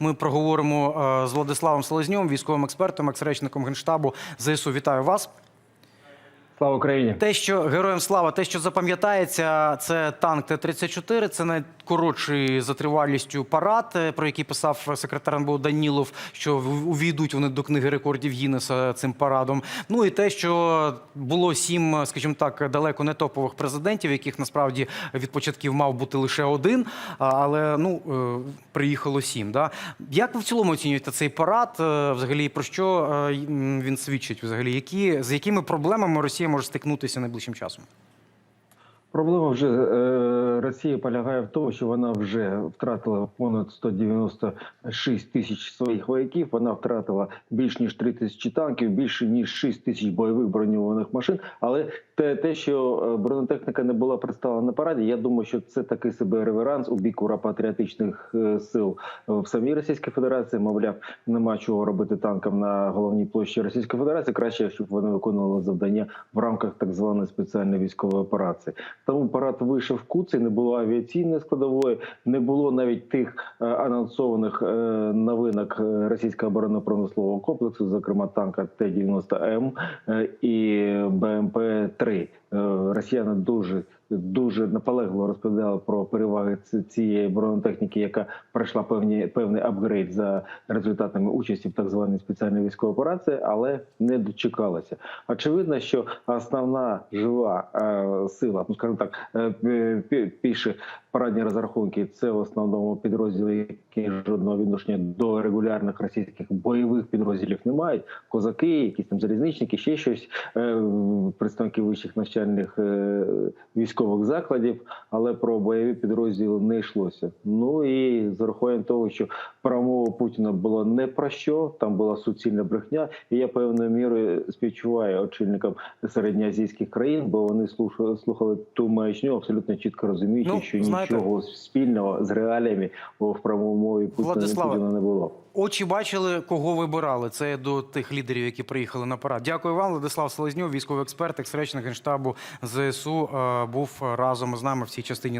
Ми проговоримо е, з Владиславом Селезньом, військовим експертом, екс-речником Генштабу ЗСУ. Вітаю вас. Слава Україні! Те, що героям слава, те, що запам'ятається, це танк Т-34, це найкоротший за тривалістю парад, е, про який писав секретар НБУ Данілов, що увійдуть вони до книги рекордів Гіннеса цим парадом. Ну і те, що було сім, скажімо так, далеко не топових президентів, яких насправді від початків мав бути лише один, але ну е, приїхало сім. Да? Як ви в цілому оцінюєте цей парад? Е, Взагалі про що він свідчить? Взагалі, які з якими проблемами Росія може стикнутися найближчим часом? Проблема вже е, Росії полягає в тому, що вона вже втратила понад 196 тисяч своїх вояків. Вона втратила більш ніж 3 тисячі танків, більше ніж 6 тисяч бойових броньованих машин. Але те, те, що е, бронетехніка не була представлена на параді, я думаю, що це такий себе реверанс у бік ура-патріотичних е, сил в самій Російській Федерації. Мовляв, нема чого робити танкам на головній площі Російської Федерації. Краще, щоб вони виконували завдання в рамках так званої спеціальної військової операції. Тому парад вийшов куций, не було авіаційної складової, не було навіть тих е, анонсованих е, новинок е, російського оборонно-промислового комплексу, зокрема танка Т-90М е, і БМП-3. Е, Росіяни дуже дуже наполегливо розповідали про переваги цієї бронетехніки, яка пройшла певні певний апгрейд за результатами участі в так званій спеціальній військовій операції, але не дочекалася. Очевидно, що основна жива е, сила, ну скажімо так, е, пі- пі- парадні розрахунки, це в основному підрозділи, які жодного відношення до регулярних російських бойових підрозділів не мають. Козаки, якісь там залізничники, ще щось, е, представники вищих навчальних е, військових закладів, але про бойові підрозділи не йшлося. Ну і з урахуванням того, що промова Путіна була не про що, там була суцільна брехня, і я певною мірою співчуваю очільникам середньоазійських країн, бо вони слухали, слухали ту маячню, абсолютно чітко розуміючи, Ну, що знаєте- нічого спільного з реаліями в промові Путіна, Владиславе, Путіна не було. Очі бачили, кого вибирали. Це до тих лідерів, які приїхали на парад. Дякую вам, Владислав Селезньов, військовий експерт, екс-речник Генштабу ЗСУ, е, був разом з нами в цій частині.